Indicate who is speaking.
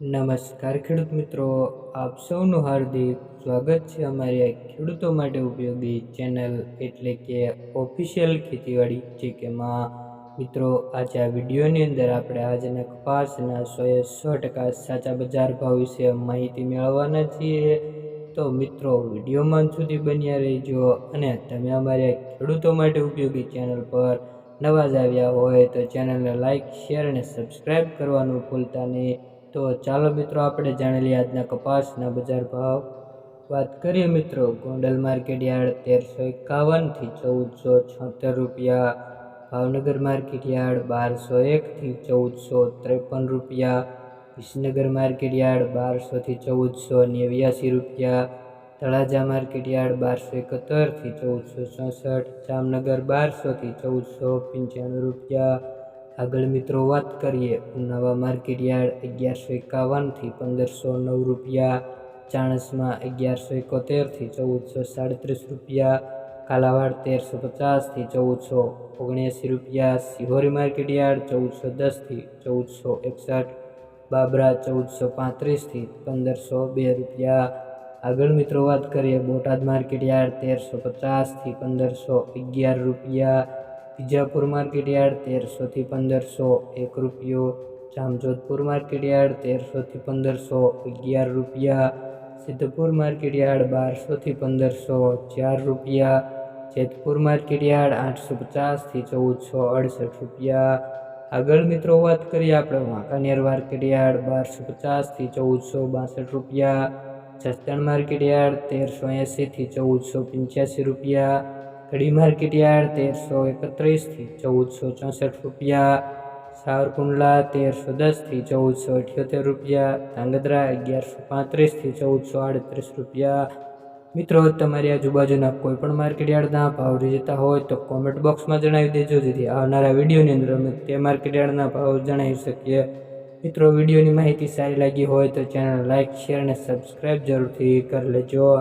Speaker 1: નમસ્કાર ખેડૂત મિત્રો, આપ સૌનું હાર્દિક સ્વાગત છે અમારી ખેડૂતો માટે ઉપયોગી ચેનલ એટલે કે ઓફિશિયલ ખેતીવાડી છે કે માં મિત્રો, આજે આ વિડીયોની અંદર આપણે આજના કપાસના સોએ સો ટકા સાચા બજાર ભાવ વિશે માહિતી મેળવવાના છીએ. તો મિત્રો, વિડીયોમાં સુધી બન્યા રહેજો અને તમે અમારી ખેડૂતો માટે ઉપયોગી ચેનલ પર નવા જ આવ્યા હોય તો ચેનલને લાઇક શેર અને સબસ્ક્રાઈબ કરવાનું ભૂલતા નહીં. તો ચાલો મિત્રો, આપણે જાણી લઈએ આજના કપાસના બજાર ભાવ. વાત કરીએ મિત્રો, ગોંડલ માર્કેટ યાર્ડ તેરસો એકાવનથી ચૌદસો છોતેર રૂપિયા. ભાવનગર માર્કેટ યાર્ડ બારસો એકથી ચૌદસો ત્રેપન રૂપિયા. વિસનગર માર્કેટ યાર્ડ બારસોથી ચૌદસો નેવ્યાસી રૂપિયા. તળાજા માર્કેટ યાર્ડ બારસો એકોતેરથી ચૌદસો ચોસઠ. જામનગર બારસોથી ચૌદસો પંચાણું રૂપિયા. આગળ મિત્રો વાત કરીએ. ઉનાવા માર્કેટ યાર્ડ અગિયારસો એકાવનથી પંદરસો નવ રૂપિયા, ચાણસમાં અગિયારસો એકોતેરથી ચૌદસો સાડત્રીસ રૂપિયા, કાલાવાડ તેરસો પચાસથી ચૌદસો ઓગણએંસી રૂપિયા, સિહોરી માર્કેટ યાર્ડ ચૌદસો દસથી ચૌદસો એકસઠ, બાબરા ચૌદસો પાંત્રીસથી પંદરસો બે રૂપિયા. આગળ મિત્રો વાત કરીએ બોટાદ માર્કેટ યાર્ડ તેરસો પચાસથી પંદરસો અગિયાર રૂપિયા વિજાપુર માર્કેટ યાર્ડ તેરસોથી પંદરસો એક રૂપિયો જામજોધપુર માર્કેટ યાર્ડ તેરસોથી પંદરસો અગિયાર રૂપિયા સિદ્ધપુર માર્કેટ યાર્ડ બારસોથી પંદરસો ચાર રૂપિયા જેતપુર માર્કેટ યાર્ડ આઠસો પચાસથી ચૌદસો અડસઠ રૂપિયા આગળ મિત્રો વાત કરીએ આપણે વાંકાનેર માર્કેટ યાર્ડ બારસો પચાસથી ચૌદસો બાસઠ રૂપિયા, જસદણ માર્કેટ યાર્ડ તેરસો એંસીથી ચૌદસો પંચ્યાસી રૂપિયા કડી માર્કેટ યાર્ડ તેરસો એકત્રીસથી ચૌદસો ચોસઠ રૂપિયા, સાવરકુંડલા તેરસો દસથી ચૌદસો અઠ્યોતેર રૂપિયા, ધાંગધ્રા અગિયારસો પાંત્રીસથી ચૌદસો આડત્રીસ રૂપિયા. મિત્રો, તમારી આજુબાજુના કોઈ પણ માર્કેટ યાર્ડના ભાવ જતા હોય તો કોમેન્ટ બોક્સમાં જણાવી દેજો, જેથી આવનારા વિડીયોની અંદર અમે તે માર્કેટ યાર્ડના ભાવ જણાવી શકીએ. મિત્રો, વિડીયોની માહિતી સારી લાગી હોય તો ચેનલ લાઇક શેર અને સબસ્ક્રાઈબ જરૂરથી કરી લેજો.